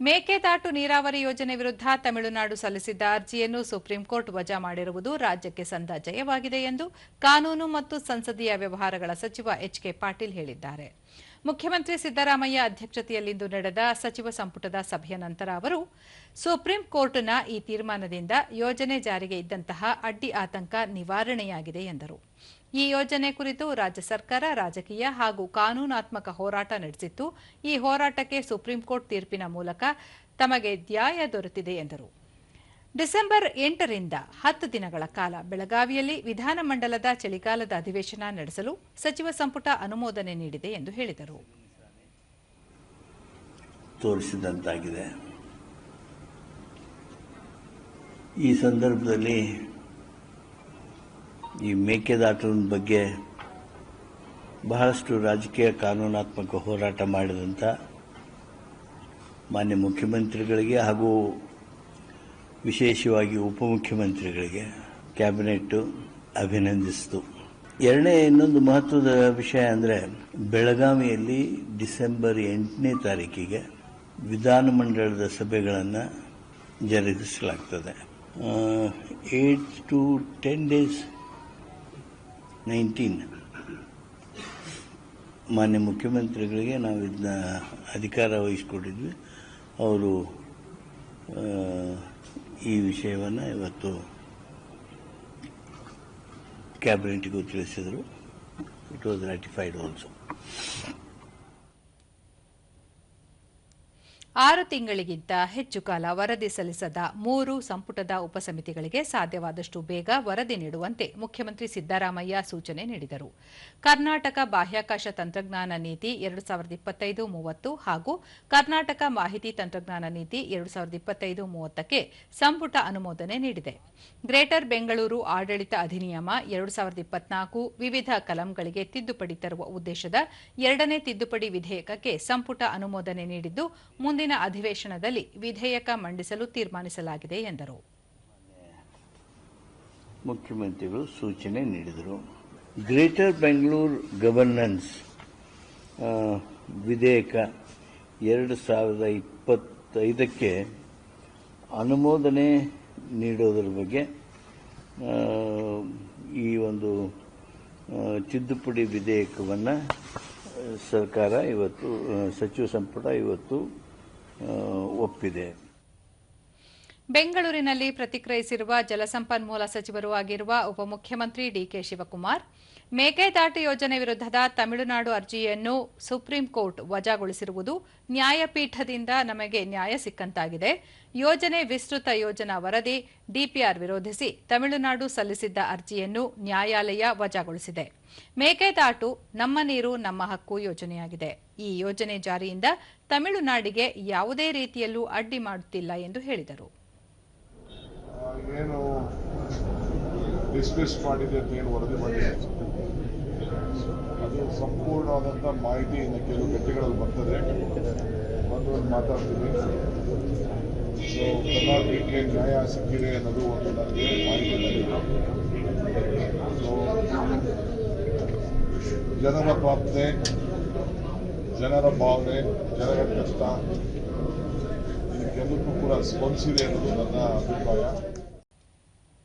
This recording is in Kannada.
ಮೇಕೆದಾಟು ನೀರಾವರಿ ಯೋಜನೆ ವಿರುದ್ಧ ತಮಿಳುನಾಡು ಸಲ್ಲಿಸಿದ್ದ ಅರ್ಜಿಯನ್ನು ಸುಪ್ರೀಂ ಕೋರ್ಟ್ ವಜಾ ಮಾಡಿರುವುದು ರಾಜ್ಯಕ್ಕೆ ಸಂದ ಜಯವಾಗಿದೆ ಎಂದು ಕಾನೂನು ಮತ್ತು ಸಂಸದೀಯ ವ್ಯವಹಾರಗಳ ಸಚಿವ ಎಚ್ ಕೆ ಪಾಟೀಲ್ ಹೇಳಿದ್ದಾರೆ. ಮುಖ್ಯಮಂತ್ರಿ ಸಿದ್ದರಾಮಯ್ಯ ಅಧ್ಯಕ್ಷತೆಯಲ್ಲಿಂದು ನಡೆದ ಸಚಿವ ಸಂಪುಟದ ಸಭೆಯ ನಂತರ ಅವರು ಸುಪ್ರೀಂ ಕೋರ್ಟ್ನ ಈ ತೀರ್ಮಾನದಿಂದ ಯೋಜನೆ ಜಾರಿಗೆ ಇದ್ದಂತಹ ಅಡ್ಡಿ ಆತಂಕ ನಿವಾರಣೆಯಾಗಿದೆ ಎಂದರು. ಈ ಯೋಜನೆ ಕುರಿತು ರಾಜ್ಯ ಸರ್ಕಾರ ರಾಜಕೀಯ ಹಾಗೂ ಕಾನೂನಾತ್ಮಕ ಹೋರಾಟ ನಡೆಸಿತ್ತು. ಈ ಹೋರಾಟಕ್ಕೆ ಸುಪ್ರೀಂ ಕೋರ್ಟ್ ತೀರ್ಪಿನ ಮೂಲಕ ತಮಗೆ ನ್ಯಾಯ ದೊರೆತಿದೆ ಎಂದರು. ಡಿಸೆಂಬರ್ ಎಂಟರಿಂದ ಹತ್ತು ದಿನಗಳ ಕಾಲ ಬೆಳಗಾವಿಯಲ್ಲಿ ವಿಧಾನಮಂಡಲದ ಚಳಿಗಾಲದ ಅಧಿವೇಶನ ನಡೆಸಲು ಸಚಿವ ಸಂಪುಟ ಅನುಮೋದನೆ ನೀಡಿದೆ ಎಂದು ಹೇಳಿದರು. ತೋರಿಸಿದಂತಾಗಿದೆ. ಈ ಸಂದರ್ಭದಲ್ಲಿ ಈ ಮೇಕೆದಾಟನ ಬಗ್ಗೆ ಬಹಳಷ್ಟು ರಾಜಕೀಯ ಕಾನೂನಾತ್ಮಕ ಹೋರಾಟ ಮಾಡಿದಂಥ ಮಾನ್ಯ ಮುಖ್ಯಮಂತ್ರಿಗಳಿಗೆ ಹಾಗೂ ವಿಶೇಷವಾಗಿ ಉಪಮುಖ್ಯಮಂತ್ರಿಗಳಿಗೆ ಕ್ಯಾಬಿನೆಟ್ಟು ಅಭಿನಂದಿಸಿತು. ಎರಡನೇ ಇನ್ನೊಂದು ಮಹತ್ವದ ವಿಷಯ ಅಂದರೆ ಬೆಳಗಾವಿಯಲ್ಲಿ ಡಿಸೆಂಬರ್ ಎಂಟನೇ ತಾರೀಕಿಗೆ ವಿಧಾನಮಂಡಲದ ಸಭೆಗಳನ್ನು ಜರುಗಿಸಲಾಗ್ತದೆ. Eight to ten days nineteen ಮಾನ್ಯ ಮುಖ್ಯಮಂತ್ರಿಗಳಿಗೆ ನಾವು ಇದನ್ನ ಅಧಿಕಾರ ವಹಿಸ್ಕೊಟ್ಟಿದ್ವಿ ಅವರು ಈ ವಿಷಯವನ್ನು ಇವತ್ತು ಕ್ಯಾಬಿನೆಟ್ಗೂ ತಿಳಿಸಿದರು ಇಟ್ ವಾಸ್ ರಾಟಿಫೈಡ್ ಆಲ್ಸೋ ಆರು ತಿಂಗಳಿಗಿಂತ ಹೆಚ್ಚು ಕಾಲ ವರದಿ ಸಲ್ಲಿಸದ ಮೂರು ಸಂಪುಟದ ಉಪಸಮಿತಿಗಳಿಗೆ ಸಾಧ್ಯವಾದಷ್ಟು ಬೇಗ ವರದಿ ನೀಡುವಂತೆ ಮುಖ್ಯಮಂತ್ರಿ ಸಿದ್ದರಾಮಯ್ಯ ಸೂಚನೆ ನೀಡಿದರು. ಕರ್ನಾಟಕ ಬಾಹ್ಯಾಕಾಶ ತಂತ್ರಜ್ಞಾನ ನೀತಿ ಎರಡು ಸಾವಿರದ ಇಪ್ಪತ್ತೈದು ಮೂವತ್ತು ಹಾಗೂ ಕರ್ನಾಟಕ ಮಾಹಿತಿ ತಂತ್ರಜ್ಞಾನ ನೀತಿ ಎರಡು ಸಾವಿರದ ಇಪ್ಪತ್ತೈದು ಮೂವತ್ತಕ್ಕೆ ಸಂಪುಟ ಅನುಮೋದನೆ ನೀಡಿದೆ. ಗ್ರೇಟರ್ ಬೆಂಗಳೂರು ಆಡಳಿತ ಅಧಿನಿಯಮ ಎರಡು ಸಾವಿರದ ಇಪ್ಪತ್ನಾಲ್ಕು ವಿವಿಧ ಕಲಂಗಳಿಗೆ ತಿದ್ದುಪಡಿ ತರುವ ಉದ್ದೇಶದ ಎರಡನೇ ತಿದ್ದುಪಡಿ ವಿಧೇಯಕಕ್ಕೆ ಸಂಪುಟ ಅನುಮೋದನೆ ನೀಡಿದ್ದು, ಮುಂದಿನ ಅಧಿವೇಶನದಲ್ಲಿ ವಿಧೇಯಕ ಮಂಡಿಸಲು ತೀರ್ಮಾನಿಸಲಾಗಿದೆ ಎಂದರು. ಮುಖ್ಯಮಂತ್ರಿಗಳು ಸೂಚನೆ ನೀಡಿದರು. ಗ್ರೇಟರ್ ಬೆಂಗಳೂರು ಗವರ್ನೆನ್ಸ್ ವಿಧೇಯಕ ಎರಡು ಸಾವಿರದ ಇಪ್ಪತ್ತೈದಕ್ಕೆ ಅನುಮೋದನೆ ನೀಡೋದ್ರ ಬಗ್ಗೆ ಈ ಒಂದು ತಿದ್ದುಪಡಿ ವಿಧೇಯಕವನ್ನು ಸರ್ಕಾರ ಇವತ್ತು ಸಚಿವ ಸಂಪುಟ ಇವತ್ತು ಒಪ್ಪಿದೆ. ಬೆಂಗಳೂರಿನಲ್ಲಿ ಪ್ರತಿಕ್ರಿಯಿಸಿರುವ ಜಲಸಂಪನ್ಮೂಲ ಸಚಿವರೂ ಆಗಿರುವ ಉಪಮುಖ್ಯಮಂತ್ರಿ ಡಿಕೆ ಶಿವಕುಮಾರ್ ಮೇಕೆದಾಟು ಯೋಜನೆ ವಿರುದ್ಧದ ತಮಿಳುನಾಡು ಅರ್ಜಿಯನ್ನು ಸುಪ್ರೀಂ ಕೋರ್ಟ್ ವಜಾಗೊಳಿಸಿರುವುದು ನ್ಯಾಯಪೀಠದಿಂದ ನಮಗೆ ನ್ಯಾಯ ಸಿಕ್ಕಂತಾಗಿದೆ. ಯೋಜನೆ ವಿಸ್ತೃತ ಯೋಜನಾ ವರದಿ ಡಿಪಿಆರ್ ವಿರೋಧಿಸಿ ತಮಿಳುನಾಡು ಸಲ್ಲಿಸಿದ್ದ ಅರ್ಜಿಯನ್ನು ನ್ಯಾಯಾಲಯ ವಜಾಗೊಳಿಸಿದೆ. ಮೇಕೆದಾಟು ನಮ್ಮ ನೀರು, ನಮ್ಮ ಹಕ್ಕು ಯೋಜನೆಯಾಗಿದೆ. ಈ ಯೋಜನೆ ಜಾರಿಯಿಂದ ತಮಿಳುನಾಡಿಗೆ ಯಾವುದೇ ರೀತಿಯಲ್ಲೂ ಅಡ್ಡಿ ಮಾಡುತ್ತಿಲ್ಲ ಎಂದು ಹೇಳಿದರು. ಏನು ಡಿಸ್ಮಿಸ್ ಮಾಡಿದೆ ಅಂತ ಏನು ವರದಿ ಮಾಡಿದೆ ಅದು ಸಂಪೂರ್ಣವಾದಂಥ ಮಾಹಿತಿ ಇನ್ನು ಕೆಲವು ಗಂಟೆಗಳಲ್ಲಿ ಬರ್ತದೆ. ಬಂದು ಒಂದು ಮಾತಾಡ್ತೀನಿ. ಸೊ ಕರ್ನಾಟಕಕ್ಕೆ ನ್ಯಾಯ ಸಿಕ್ಕಿದೆ ಅನ್ನೋದು ಒಂದು ನನಗೆ ಮಾಹಿತಿ ಸೊ ಜನರ ಪ್ರಾರ್ಥನೆ, ಜನರ ಭಾವನೆ, ಜನರ ಕಷ್ಟ, ಇದಕ್ಕೆಲ್ಲಕ್ಕೂ ಕೂಡ ಸ್ಪಂದಿಸಿದೆ ಅನ್ನೋದು ನನ್ನ ಅಭಿಪ್ರಾಯ.